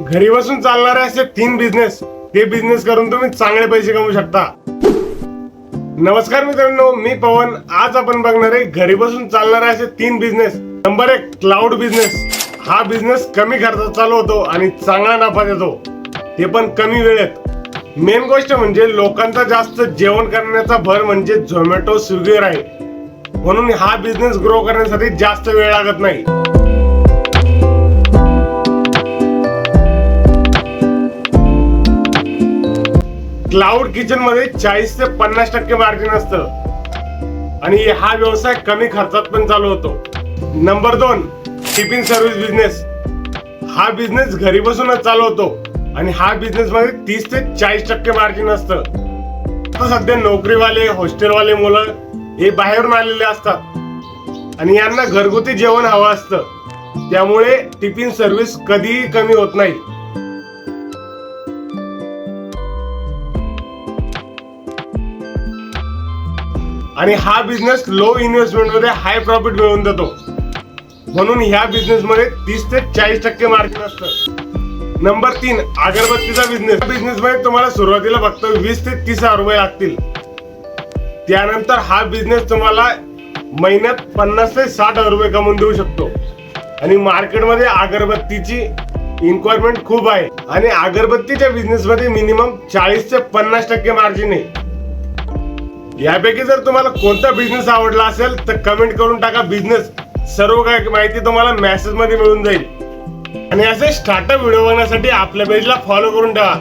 घरी बसून चालणारे असे तीन बिझनेस ते बिझनेस करून तुम्ही चांगले पैसे कमवू शकता. नमस्कार मित्रांनो मी पवन. आज आपण बघणार आहे घरी बसून चालणारे असे तीन बिझनेस नंबर एक क्लाउड बिझनेस हा बिझनेस कमी खर्चात चालू होतो आणि चांगला नफा देतो. ते पण कमी वेळेत. मेन गोष्ट म्हणजे लोकांचा जास्त जेवण करण्याचा भर म्हणजे झोमॅटो स्विगीवर आहे. म्हणून हा बिझनेस ग्रो करण्यासाठी जास्त वेळ लागत नाही. क्लाउड किचनमध्ये चाळीस ते पन्नास टक्के मार्जिन असतं. आणि हा व्यवसाय कमी खर्चात पण चालू होतो. नंबर दोन टिफिन सर्व्हिस बिझनेस हा बिझनेस घरी बसूनच चालू होतो. आणि हा बिझनेस मध्ये तीस ते चाळीस टक्के मार्जिन असतं. सध्या नोकरीवाले हॉस्टेलवाले मुलं हे बाहेरून आलेले असतात. आणि यांना घरगुती जेवण हवं असतं. त्यामुळे टिफिन सर्व्हिस कधीही कमी होत नाही. आणि हा बिझनेस लो इन्व्हेस्टमेंटमध्ये हाय प्रॉफिट मिळवून देतो. म्हणून ह्या बिझनेसमध्ये तीस ते चाळीस टक्के मार्जिन असतं. नंबर तीन अगरबत्तीचा बिझनेस बिझनेसमध्ये तुम्हाला सुरुवातीला फक्त वीस ते तीस हजार रुपये लागतील. त्यानंतर हा बिझनेस तुम्हाला महिन्यात पन्नास ते साठ हजार रुपये कमवून देऊ शकतो. आणि मार्केटमध्ये अगरबत्तीची इन्क्वायरमेंट खूप आहे. आणि अगरबत्तीच्या बिझनेसमध्ये मिनिमम चाळीस ते पन्नास टक्के मार्जिन आहे. यापैकी जर तुम्हाला कोणता बिझनेस आवडला असेल तर कमेंट करून टाका बिझनेस सर्व काही माहिती तुम्हाला मेसेजमध्ये मिळून जाईल. आणि असे स्टार्टअप व्हिडिओ बघण्यासाठी आपल्या पेजला फॉलो करून ठेवा.